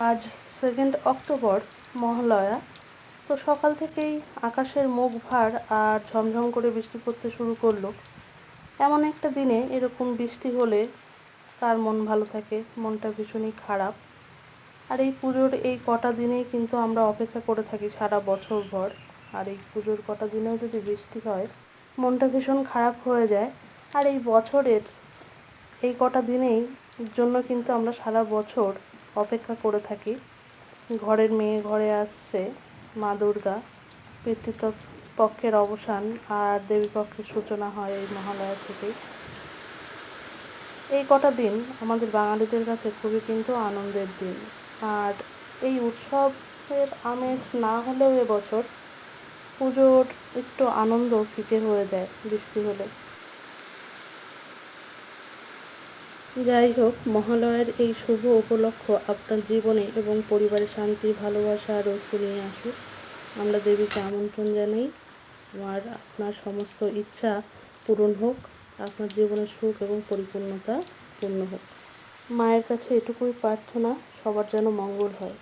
আজ second October, Mahalaya. তো সকাল থেকেই আকাশের মুখ ভার আর ঝমঝম করে বৃষ্টি পড়তে শুরু করল। এমন একটা দিনে এরকম বৃষ্টি হলে কার মন ভালো থাকে, মনটা ভীষণই খারাপ। আর এই পুজোর এই কটা দিনেই কিন্তু আমরা অপেক্ষা করে থাকি সারা বছর ভর। আর এই পুজোর কটা দিনেও যদি বৃষ্টি হয়, মনটা ভীষণ খারাপ হয়ে যায়। আর এই বছরের এই কটা দিনেই জন্য কিন্তু আমরা সারা বছর অপেক্ষা করে থাকি। ঘরের মেয়ে ঘরে আসছে, মা দুর্গা। পক্ষের অবসান আর দেবী পক্ষের সূচনা হয় এই মহালয়া থেকেই। এই কটা দিন আমাদের বাঙালিদের কাছে খুবই কিন্তু আনন্দের দিন। আর এই উৎসবের আমেজ না হলেও এবছর পুজোর একটু আনন্দ ফিকে হয়ে যায় বৃষ্টি হলে। যাই হোক মহালয়ের এই শুভ উপলক্ষ আপনার জীবনে এবং পরিবারের শান্তি, ভালোবাসা, আর ঐক্য নিয়ে আসুক। আমরা দেবীকে আমন্ত্রণ জানাই। আর আপনার সমস্ত ইচ্ছা পূরণ হোক, আপনার জীবনের সুখ এবং পরিপূর্ণতা পূর্ণ হোক। মায়ের কাছে এটুকুই প্রার্থনা, সবার যেন মঙ্গল হয়।